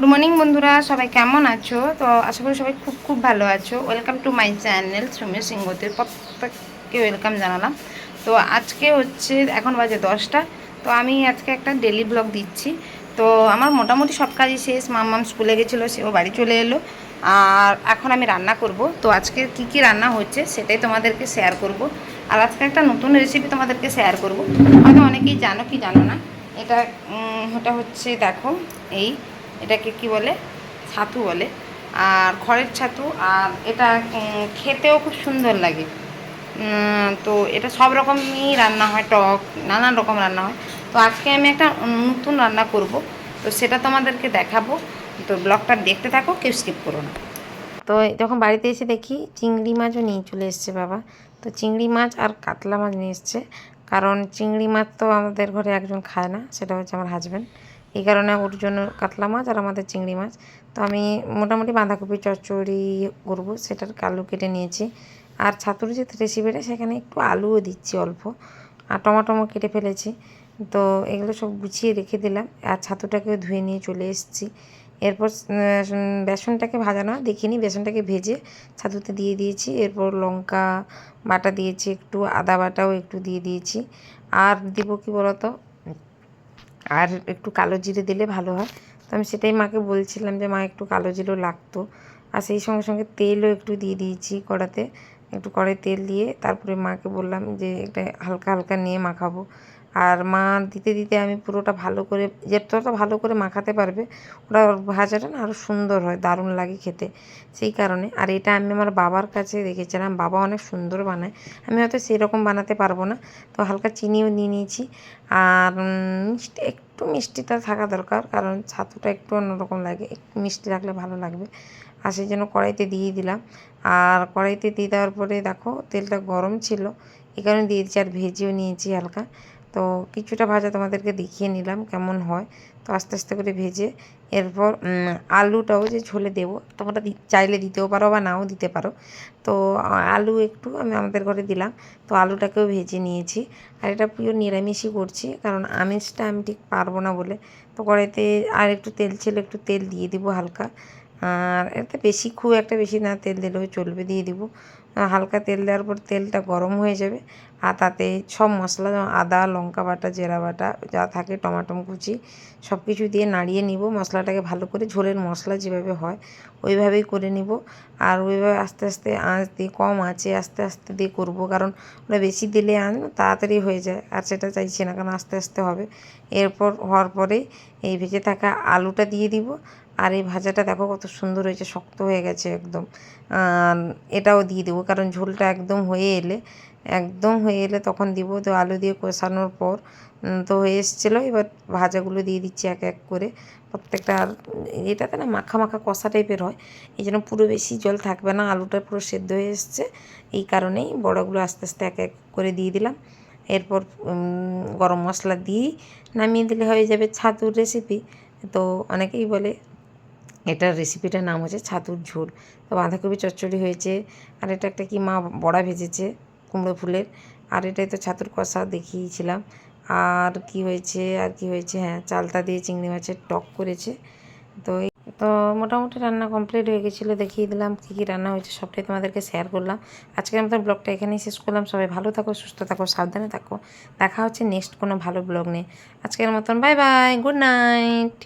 Good morning বন্ধুরা। সবাই কেমন আছো? তো আশা করি সবাই খুব খুব ভালো আছো। Welcome to my channel Sumi সিংহতে প্রত্যেককে ওয়েলকাম জানালাম। তো আজকে হচ্ছে, এখন বাজে দশটা। তো আমি আজকে একটা ডেলি ব্লগ দিচ্ছি। তো আমার মোটামুটি সব কাজই শেষ। মাম্মাম স্কুলে গেছিল, সেও বাড়ি চলে এলো। আর এখন আমি রান্না করব। তো আজকে কি কি রান্না হচ্ছে, সেটাই তোমাদেরকে শেয়ার করব। আর আজকে একটা নতুন রেসিপি তোমাদেরকে শেয়ার করব। হয়তো অনেকেই জানো কি জানো না। এটা ওটা হচ্ছে, দেখো, এই এটাকে কি বলে? ছাতু বলে। আর খড়ের ছাতু। আর এটা খেতেও খুব সুন্দর লাগে। তো এটা সব রকমই রান্না হয়, টক, নানান রকম রান্না হয়। তো আজকে আমি একটা নতুন রান্না করব। তো সেটা তোমাদেরকে দেখাবো। তো ব্লগটা দেখতে থাকো, কেউ স্কিপ করো না। তো যখন বাড়িতে এসে দেখি চিংড়ি মাছও নিয়ে চলে এসছে বাবা। তো চিংড়ি মাছ আর কাতলা মাছ নিয়ে এসছে। কারণ চিংড়ি মাছ তো আমাদের ঘরে একজন খায় না, সেটা হচ্ছে আমার হাজব্যান্ড এই কারণে ওর জন্য কাতলা মাছ আর আমাদের চিংড়ি মাছ। তো আমি মোটামুটি বাঁধাকপি, চচ্চড়ি করব, সেটার আলু কেটে নিয়েছি। আর ছাতুর যে রেসিপিটা সেখানে একটু আলুও দিচ্ছি অল্প। আর টমাটোমো কেটে ফেলেছি। তো এগুলো সব গুছিয়ে রেখে দিলাম। আর ছাতুটাকে ধুয়ে নিয়ে চলে এসেছি। এরপর বেসনটাকে ভাজানো, দেখিনি, বেসনটাকে ভেজে ছাতুতে দিয়ে দিয়েছি। এরপর লঙ্কা বাটা দিয়েছি, একটু আদা বাটাও একটু দিয়ে দিয়েছি। আর দিব কি বলতো আর একটু কালো জিরে দিলে ভালো হয়। তো আমি সেটাই মাকে বলছিলাম যে, মা, একটু কালো জিরেও লাগতো। আর সেই সঙ্গে সঙ্গে তেলও একটু দিয়ে দিয়েছি কড়াতে। একটু কড়াই তেল দিয়ে তারপরে মাকে বললাম যে, এটা হালকা হালকা নিয়ে মাখাবো। আর মা দিতে দিতে আমি পুরোটা ভালো করে, যতটা ভালো করে মাখাতে পারবে, ওটা ভাজাটা না আরও সুন্দর হয়, দারুণ লাগে খেতে। সেই কারণে, আর এটা আমি আমার বাবার কাছে দেখেছিলাম, বাবা অনেক সুন্দর বানায়, আমি হয়তো সেরকম বানাতে পারব না, তো হালকা চিনিও নিয়ে নিয়েছি। আর মিষ্টি, একটু মিষ্টিটা থাকা দরকার, কারণ ছাতুটা একটু অন্যরকম লাগে, একটু মিষ্টি রাখলে ভালো লাগবে। আর সেই জন্য কড়াইতে দিয়ে দিলাম। আর কড়াইতে দিয়ে দেওয়ার পরে দেখো, তেলটা গরম ছিল এই কারণে দিয়ে দিচ্ছি আর ভেজেও নিয়েছি হালকা। তো কিছুটা ভাজা তোমাদেরকে দেখিয়ে নিলাম কেমন হয়। তো আস্তে আস্তে করে ভেজে এরপর আলুটাও যে ঝোলে দেবো, তোমরা চাইলে দিতেও পারো বা নাও দিতে পারো। তো আলু একটু আমি আমাদের ঘরে দিলাম। তো আলুটাকেও ভেজে নিয়েছি। আর এটা পিওর নিরামিষই করছি, কারণ আমিষটা আমি ঠিক পারব না বলে। তো কড়াইতে আর একটু তেল ছিল, একটু তেল দিয়ে দিব হালকা। আর এতে বেশি খুব একটা বেশি না, তেল দিলেও চলবে, দিয়ে দিব। হালকা তেল দেওয়ার পর তেলটা গরম হয়ে যাবে। আর তাতে সব মশলা, যেমন আদা, লঙ্কা বাটা, জিরা বাটা, যা থাকে টমাটম কুচি সব কিছু দিয়ে নাড়িয়ে নিব। মশলাটাকে ভালো করে ঝোলের মশলা যেভাবে হয়, ওইভাবেই করে নিব। আর ওইভাবে আস্তে আস্তে আঁচ দিয়ে, কম আঁচে আস্তে আস্তে দিয়ে করব। কারণ ওটা বেশি দিলে আন তাড়াতাড়ি হয়ে যায়। আর সেটা চাইছি না, কারণ আস্তে আস্তে হবে। এরপর হওয়ার পরে এই ভেজে থাকা আলুটা দিয়ে দিব। আর এই ভাজাটা দেখো কত সুন্দর হয়েছে, শক্ত হয়ে গেছে একদম। এটাও দিয়ে দেবো, কারণ ঝোলটা একদম হয়ে এলে, একদম হয়ে এলে তখন দিব, তো আলু দিয়ে কষানোর পর তো হয়ে এসেছিল, এবার ভাজাগুলো দিয়ে দিচ্ছি এক এক করে। প্রত্যেকটা এটাতে না মাখা মাখা কষা টাইপের হয়, এই জন্য পুরো বেশি জল থাকবে না, আলুটা পুরো সেদ্ধ হয়ে এসছে, এই কারণেই বড়গুলো আস্তে আস্তে এক এক করে দিয়ে দিলাম। এরপর গরম মশলা দিয়েই নামিয়ে দিলে হয়ে যাবে ছাতুর রেসিপি তো অনেকেই বলে এটার রেসিপিটার নাম হচ্ছে ছাতুর ঝোল। তো বাঁধাকপি চচ্চড়ি হয়েছে, আর এটা একটা কি মা বড়া ভেজেছে কুমড়ো ফুলের, আর এটাই তো ছাতুর কষা দেখিয়েছিলাম। আর কি হয়েছে, আর কি হয়েছে? হ্যাঁ চালতা দিয়ে চিংড়ি মাছের টক করেছে। তো তো মোটামুটি রান্না কমপ্লিট হয়ে গেছিল, দেখিয়ে দিলাম কী কী রান্না হয়েছে, সবটাই তোমাদেরকে শেয়ার করলাম। আজকের মতো ব্লগটা এখানেই শেষ করলাম। সবাই ভালো থাকো, সুস্থ থাকো, সাবধানে থাকো। দেখা হচ্ছে নেক্সট কোনো ভালো ব্লগ নিয়ে। আজকের মতন বাই বাই গুড নাইট